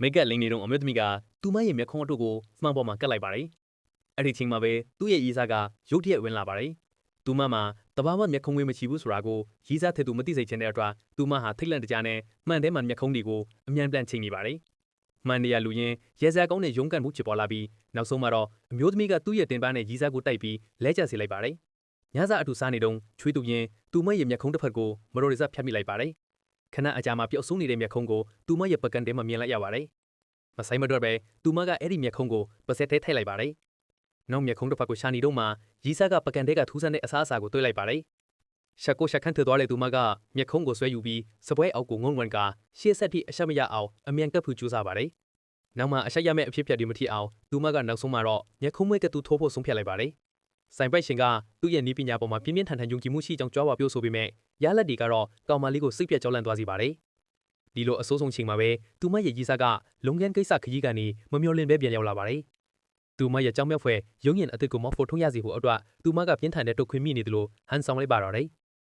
မိတ်ကပ်လိန်နေတော့အမျိုးသမီးကသူမရဲ့မျက်ခုံးအတုကိုမှန်ပေါ်မှာကတ်လိုက်ပါတယ်။အဲ့ဒီချိန်မှာပဲသူ့ရဲ့ရီးစားကရုတ်တရက်ဝင်လာပါတယ်။သူမမှာတဘာမှမျက်ခုံးဝေးမရှိဘူးဆိုတာကိုရီးစားတဲ့သူမသိစေချင်တဲ့အတွက်သူမဟာထိတ်လန့်တကြားနဲ့မှန်တဲမှန်မျက်ခုံးတွေကိုအမြန်ပြန်ချိန်နေပါတယ်။မှန်နေရလူရင်းရဲစရာကောင်းတဲ့ရုံးကန်မှုဖြစ်ပေါ်လာပြီးနောက်ဆုံးမှာတော့အမျိုးသမီးကသူ့ရဲ့တင်ပန်းနဲ့ရီးစားကိုတိုက်ပြီးလဲကျစေလိုက်ပါတယ်။ညစာအတူစားနေတုန်းချွေးသူရင်သူမရဲ့မျက်ခုံးတစ်ဖက်ကိုမတော်ရစဖြတ်မိလိုက်ပါတယ်။ ခဏအကြာမှာပျောက်ဆုံးနေတဲ့မျက်ခုံးကိုသူမရဲ့ပကံထဲမှာမြင်လိုက်ရပါတယ်။မဆိုင်မတော့ပဲသူမကအဲ့ဒီမျက်ခုံးကိုပါစက်ထဲထည့်လိုက်ပါတယ်။နောက်မျက်ခုံးတစ်ဖက်ကိုရှာနေတော့မှရီးစားကပကံထဲကထူးဆန်းတဲ့အစားအစာကိုတွေးလိုက်ပါတယ်။ရှက်ကိုရှက်ခန့်ထသွားတဲ့သူမကမျက်ခုံးကိုဆွဲယူပြီးစပွဲအောက်ကိုငုံငွန်ကရှေ့ဆက်ထိအရှက်မရအောင်အမြန်ကပ်ဖူးကြိုးစားပါတယ်။နောက်မှအရှက်ရမယ့်အဖြစ်အပျက်တွေမထိအောင်သူမကနောက်ဆုံးမှာတော့မျက်ခုံးမွဲကတူထိုးဖို့ဆုံးဖြတ်လိုက်ပါတယ်။ ဆိုင်ပိုက်ရှင်ကသူ့ရဲ့နီးပညာပေါ်မှာပြင်းပြင်းထန်ထန်ယုံကြည်မှုရှိကြောင်းကြွားပါပြောဆိုပေမဲ့ရလက်တွေကတော့ကောင်မလေးကိုစိတ်ပြတ်ကြောလန့်သွားစေပါတယ်။ဒီလိုအဆိုးဆုံးချိန်မှာပဲသူမရဲ့ရီးစားကလုံငန်းကိစ္စခကြီးကနေမမျော်လင့်ပဲပြန်ရောက်လာပါတယ်။သူမရဲ့ကြောင်မြောက်ဖွယ်ရုံရင်အစ်စ်ကိုမော်ဖို့ထုံးရစီဖို့အတွက်သူမကပြင်းထန်တဲ့တုတ်ခွင်းမိနေတယ်လို့ဟန်ဆောင်လိုက်ပါတော့တယ်။